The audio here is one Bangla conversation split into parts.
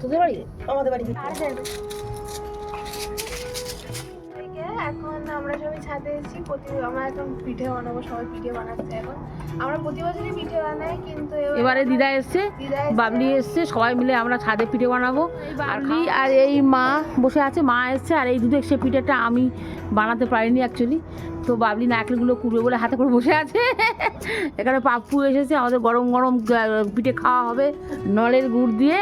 তোদের বাড়ি আমাদের বাড়ি। এখন আমরা সবাই ছাদে এসেছি প্রতি আমরা এখন পিঠে বানাবো সবাই পিঠে বানাচ্ছে এখন। আমরা প্রতি বছরই পিঠে বানাই কিন্তু এবারে দিদা এসছে বাবলি এসছে সবাই মিলে আমরা ছাদে পিঠে বানাবো। বাবলি আর এই মা বসে আছে মা এসছে আর এই দুধের সে পিঠেটা আমি বানাতে পারিনি অ্যাকচুয়ালি তো বাবলি নারকেলগুলো কুড়বে বলে হাতে করে বসে আছে। এখানে পাপ্পু এসেছে আমাদের গরম গরম পিঠে খাওয়া হবে নলের গুড় দিয়ে।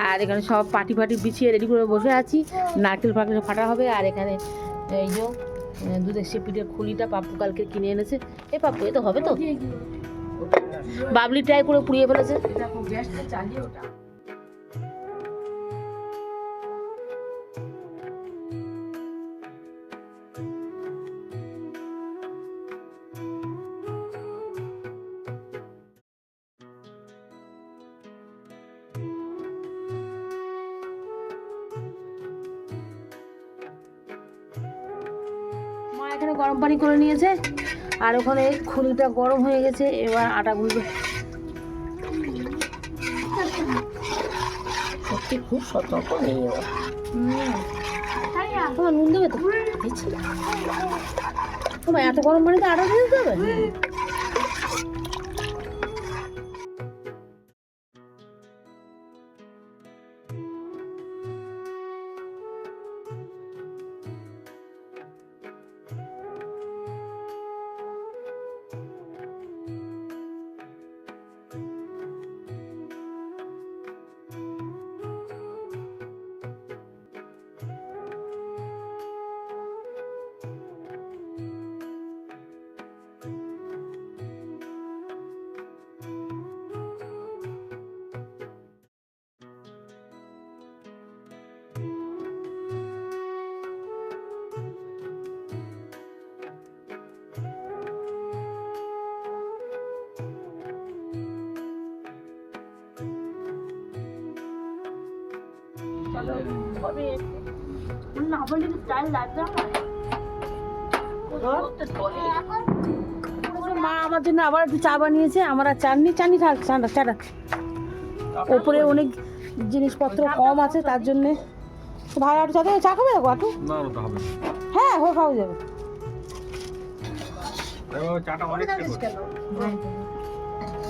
আর এখানে সব পাটি পাটি বিছিয়ে রেডি করে বসে আছি। নারকেল ফারকেল ফাটা হবে আর এখানে এই যে দুধের সে খুলিটা পাপ্পু কালকে কিনে এনেছে। এ পাপ্পু এ তো হবে তো? বাবলি ট্রাই করে পুড়িয়ে ফেলেছে। এখানে গরম পানি করে নিয়েছে। আর ওখানে খুলিটা গরম হয়ে গেছে এবার আটা গুলবে। সত্যি খুব সতর্ক নেই তোমার নুন দেবে তো? এত গরম পানিতে আটা দিয়ে দিতে না লাগবে মা আমার জন্য আবার একটু চা বানিয়েছে আমার আর চাননি চাননি থাক চাটা ওপরে অনেক জিনিসপত্র কম আছে তার জন্যে। ভাই একটু চা চা খাবে? না। হ্যাঁ হয়ে খাওয়া যাবে। চাটা অনেক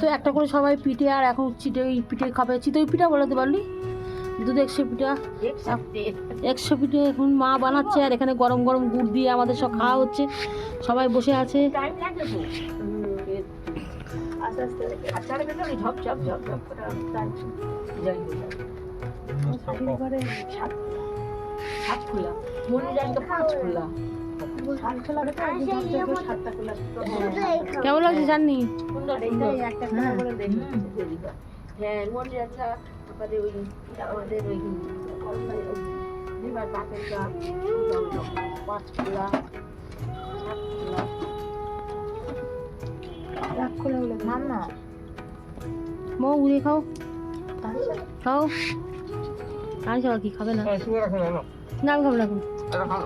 তো একটা করে সবাই পিঠে আর এখন চিটে পিঠে খাবে। চিতই পিঠা বলাতে পারলি? দুধ একশো পিঠা। একশো পিঠে এখন মা বানাচ্ছে আর এখানে গরম গরম গুড় দিয়ে আমাদের সব খাওয়া হচ্ছে। সবাই বসে আছে। সাত খোলা। মনে তো পাঁচ খোলা। কেমন লাগছে হ্যাঁ মনে মাম্মা মো ঘুরে খাও খাও আর সবাই কি খাবে না? রাখো না আমি খাব না এখন।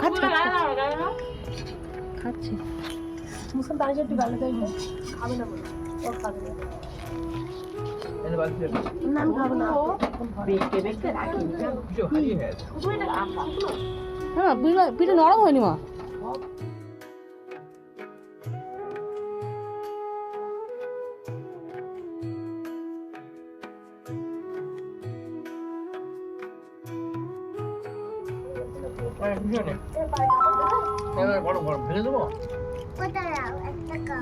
খাচ্ছি। খাচ্ছি। মুসকান তার একটু গালে দেয় খাবে না ও খাবে না। না খাব না। বেঁকে বেঁকে রাখিনি হ্যাঁ পিঠে পিঠে নরম হয়নি মা।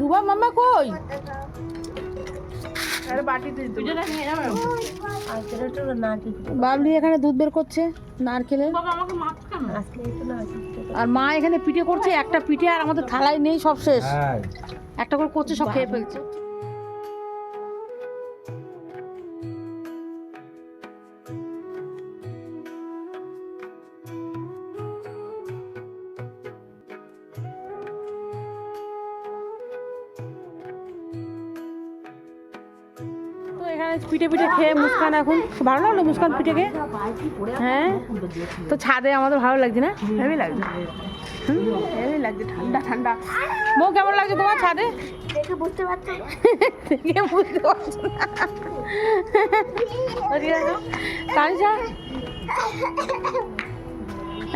রুবা মামা কই? বাবলি এখানে দুধ বের করছে নারকেলে। আর মা এখানে পিঠে করছে একটা পিঠে আর আমাদের থালায় নেই সব শেষ। হ্যাঁ। একটা করে করছে সব খেয়ে ফেলছে। পিঠে পিঠে খেয়ে মুস্কান এখন ভালো লাগল মুস্কান পিঠে খেয়ে হ্যাঁ? তো ছাদে আমাদের ভালো লাগছে না? হেভি লাগছে। হেভি লাগছে ঠান্ডা ঠান্ডা। মো কেমন লাগছে তোমার ছাদে? দেখে বুঝতে পারছ দেখে বুঝতে পারছ না।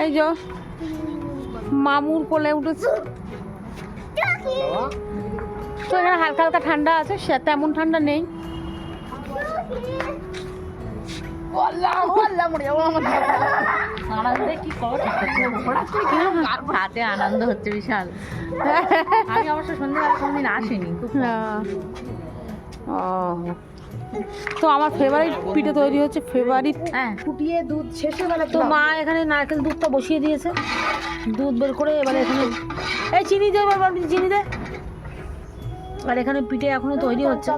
এই যো মামুর কোলে উঠেছে। তো এখানে হালকা হালকা ঠান্ডা আছে সে তেমন ঠান্ডা নেই। হাতে আনন্দ হচ্ছে বিশাল আমি অবশ্য সন্ধ্যেবেলা কোনোদিন আসিনি। ও তো আমার ফেভারিট পিঠে তৈরি হচ্ছে ফেভারিট হ্যাঁ। ফুটিয়ে দুধ শেষে বেলা তো মা এখানে নারকেল দুধটা বসিয়ে দিয়েছে। দুধ বের করে এবারে এখানে এই চিনি দে এবার চিনি দে। আর এখানে পিঠে এখনও তৈরি হচ্ছে।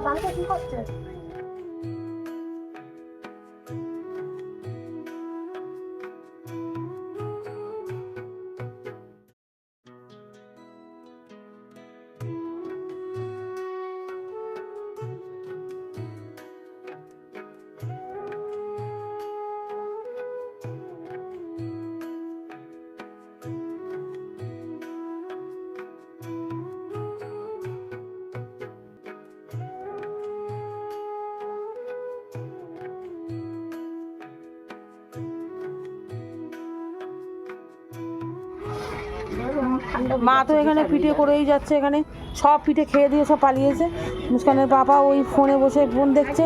মা তো এখানে পিঠে করেই যাচ্ছে এখানে। সব পিঠে খেয়ে দিয়ে সব পালিয়েছে। মুস্কানের বাবা ওই ফোনে বসে ফোন দেখছে।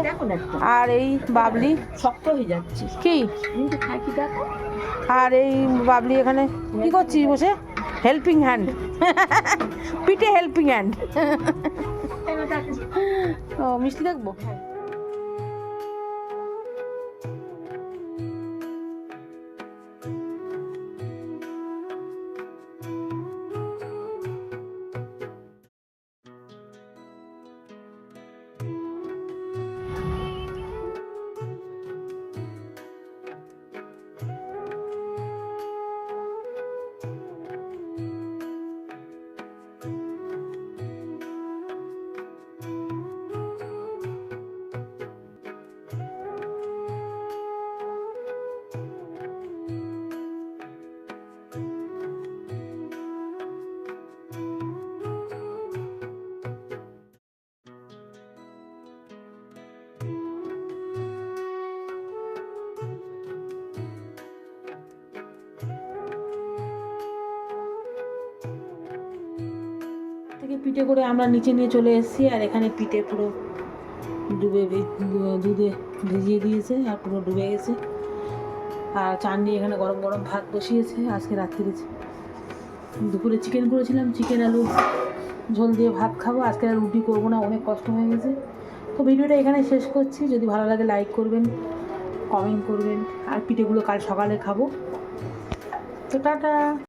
আর এই বাবলি। শক্ত হয়ে যাচ্ছে। কি? আর এই বাবলি এখানে কি করছিস বসে? হেল্পিং হ্যান্ড পিঠে হেল্পিং হ্যান্ড ও মিষ্টি দেখব? পিঠে করে আমরা নিচে নিয়ে চলে এসেছি আর এখানে পিঠে পুরো ডুবে দুধে ভিজিয়ে দিয়েছে আর পুরো ডুবে গেছে। আর চাননি এখানে গরম গরম ভাত বসিয়েছে, আজকে রাত্রিরে দুপুরে চিকেন করেছিলাম চিকেন আলু, ঝোল দিয়ে ভাত খাব। আজকে আর রুটি করব না, অনেক কষ্ট হয়ে গেছে। তো ভিডিওটা এখানে শেষ করছি। যদি ভালো লাগে লাইক করবেন কমেন্ট করবেন। আর পিঠেগুলো কাল সকালে খাব। তো টাটা।